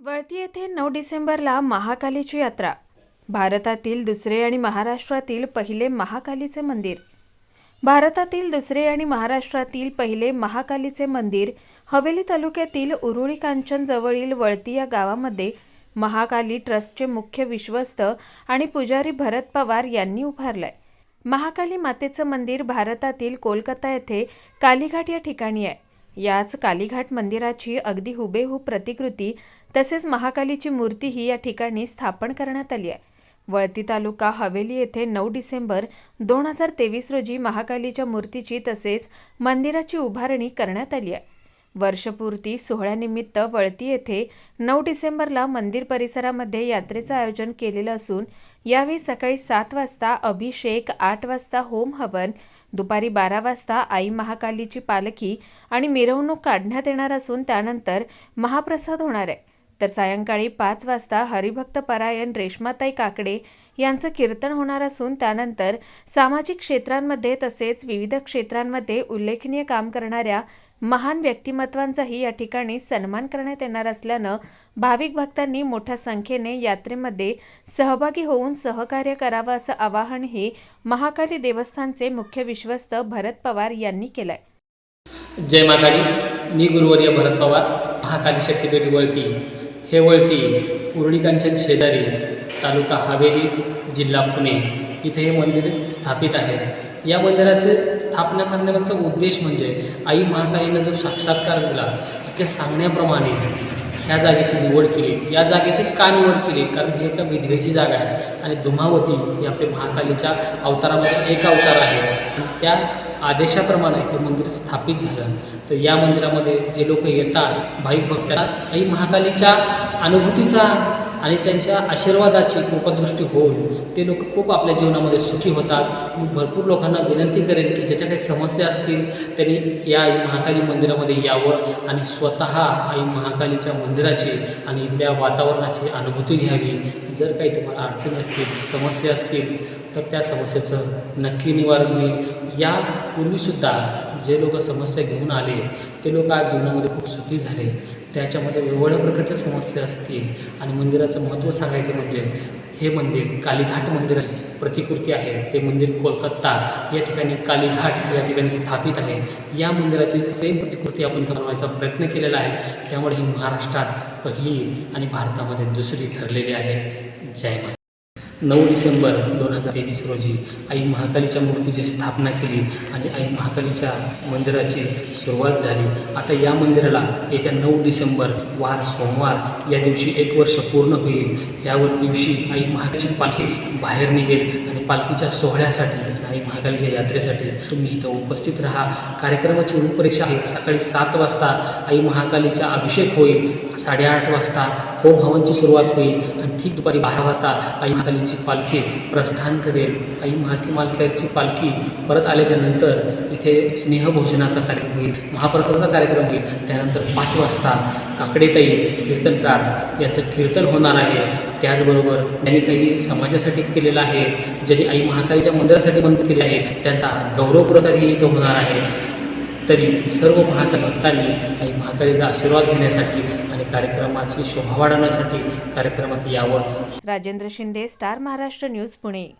वळती येथे नऊ डिसेंबरला महाकालीची यात्रा भारतातील दुसरे आणि महाराष्ट्रातील पहिले महाकालीचे मंदिर. भारतातील दुसरे आणि महाराष्ट्रातील पहिले महाकालीचे मंदिर हवेली तालुक्यातील उरुळी कांचनजवळील वळती या गावामध्ये महाकाली ट्रस्टचे मुख्य विश्वस्त आणि पुजारी भरत पवार यांनी उभारलंय. महाकाली मातेचं मंदिर भारतातील कोलकाता येथे कालीघाट या ठिकाणी आहे. याच कालीघाट मंदिराची अगदी हुबेहूब प्रतिकृती तसेच महाकालीची मूर्तीही या ठिकाणी स्थापन करण्यात आली आहे. वळती तालुका हवेली येथे नऊ डिसेंबर दोन हजार तेवीस रोजी महाकालीच्या मूर्तीची तसेच मंदिराची उभारणी करण्यात आली आहे. वर्षपूर्ती सोहळ्यानिमित्त वळती येथे नऊ डिसेंबरला मंदिर परिसरामध्ये यात्रेचं आयोजन केलेलं असून यावेळी सकाळी सात वाजता अभिषेक आठ वाजता होम हवन दुपारी बारा वाजता आई महाकालीची पालखी आणि मिरवणूक काढण्यात येणार असून त्यानंतर महाप्रसाद होणार आहे. तर सायंकाळी पाच वाजता हरिभक्त परायण रेश्माताई काकडे यांचं कीर्तन होणार असून त्यानंतर सामाजिक क्षेत्रांमध्ये तसेच विविध क्षेत्रांमध्ये उल्लेखनीय काम करणाऱ्या महान व्यक्तिमत्वांचाही या ठिकाणी सन्मान करण्यात येणार असल्यानं भाविक भक्तांनी मोठ्या संख्येने यात्रेमध्ये सहभागी होऊन सहकार्य करावं असं आवाहनही महाकाली देवस्थानचे मुख्य विश्वस्त भरत पवार यांनी केलंय. जय माकाली मी गुरुवर्य भरत पवार महाकाली शक्तीपीठ वळती. हे वळती उरुळी शेजारी तालुका हवेली जिल्हा पुणे. इथे हे मंदिर स्थापित आहे. या मंदिराचे स्थापना करण्यामागचा उद्देश म्हणजे आई महाकालीनं जो साक्षात्कार दिला त्या सांगण्याप्रमाणे ह्या जागेची निवड केली. या जागेचीच का निवड केली? कारण ही एका विधवेची जागा आहे. आणि धुमावती ही आपली महाकालीच्या अवतारामध्ये एक अवतार आहे. त्या आदेशाप्रमाणे हे मंदिर स्थापित झालं. तर या मंदिरामध्ये जे लोक येतात भाविक भक्तांना आई महाकालीच्या अनुभूतीचा आणि त्यांच्या आशीर्वादाची कृपादृष्टी होऊन ते लोक खूप आपल्या जीवनामध्ये सुखी होतात. मी भरपूर लोकांना विनंती करेन की ज्याच्या काही समस्या असतील त्यांनी या आई महाकाली मंदिरामध्ये यावं आणि स्वतः आई महाकालीच्या मंदिराची आणि इथल्या वातावरणाची अनुभूती घ्यावी. जर काही तुम्हाला अडचणी असतील समस्या असतील तर त्या समस्येचं नक्की निवारण होईल. यापूर्वीसुद्धा जे लोक समस्या घेऊन आले ते लोक आज जीवनामध्ये खूप सुखी झाले. त्याच्यामध्ये वेगवेगळ्या प्रकारच्या समस्या असतील. आणि मंदिराचं महत्त्व सांगायचं म्हणजे हे मंदिर कालीघाट मंदिर प्रतिकृती आहे. ते मंदिर कोलकाता या ठिकाणी कालीघाट या ठिकाणी स्थापित आहे. या मंदिराची सेम प्रतिकृती आपण बनवायचा प्रयत्न केलेला आहे. त्यामुळे ही महाराष्ट्रात पहिली आणि भारतामध्ये दुसरी ठरलेली आहे. जय मा नऊ डिसेंबर दोन हजार तेवीस रोजी आई महाकालीच्या मूर्तीची स्थापना केली आणि आई महाकालीच्या मंदिराची सुरुवात झाली. आता या मंदिराला येत्या नऊ डिसेंबर वार सोमवार या दिवशी एक वर्ष पूर्ण होईल. यावर दिवशी आई महाकालीची पालखी बाहेर निघेल आणि पालखीच्या सोहळ्यासाठी आई महाकालीच्या यात्रेसाठी तुम्ही इथं उपस्थित राहा. कार्यक्रमाची रूपरेषा आहे. सकाळी सात वाजता आई महाकालीचा अभिषेक होईल. साडेआठ वाजता होम हवनची सुरुवात होईल. आणि ठीक दुपारी बारा वाजता आई महाकालीची पालखी प्रस्थान करेल. आई महाकी मालकाची पालखी परत आल्याच्यानंतर इथे स्नेहभोजनाचा कार्यक्रम होईल. महाप्रसादाचा कार्यक्रम होईल. त्यानंतर पाच वाजता काकडेताई कीर्तनकार यांचं कीर्तन होणार आहे. त्याचबरोबर त्यांनी काही समाजासाठी केलेलं आहे. ज्यांनी आई महाकालीच्या मंदिरासाठी बंद केले आहे त्यांचा गौरव पुरस्कारही इथं होणार आहे. तरी सर्व महाकाल भक्तांनी आई महाकालीचा आशीर्वाद घेण्यासाठी आणि कार्यक्रमाची शोभा वाढवण्यासाठी कार्यक्रमात यावं. Rajendra Shinde star Maharashtra news Pune.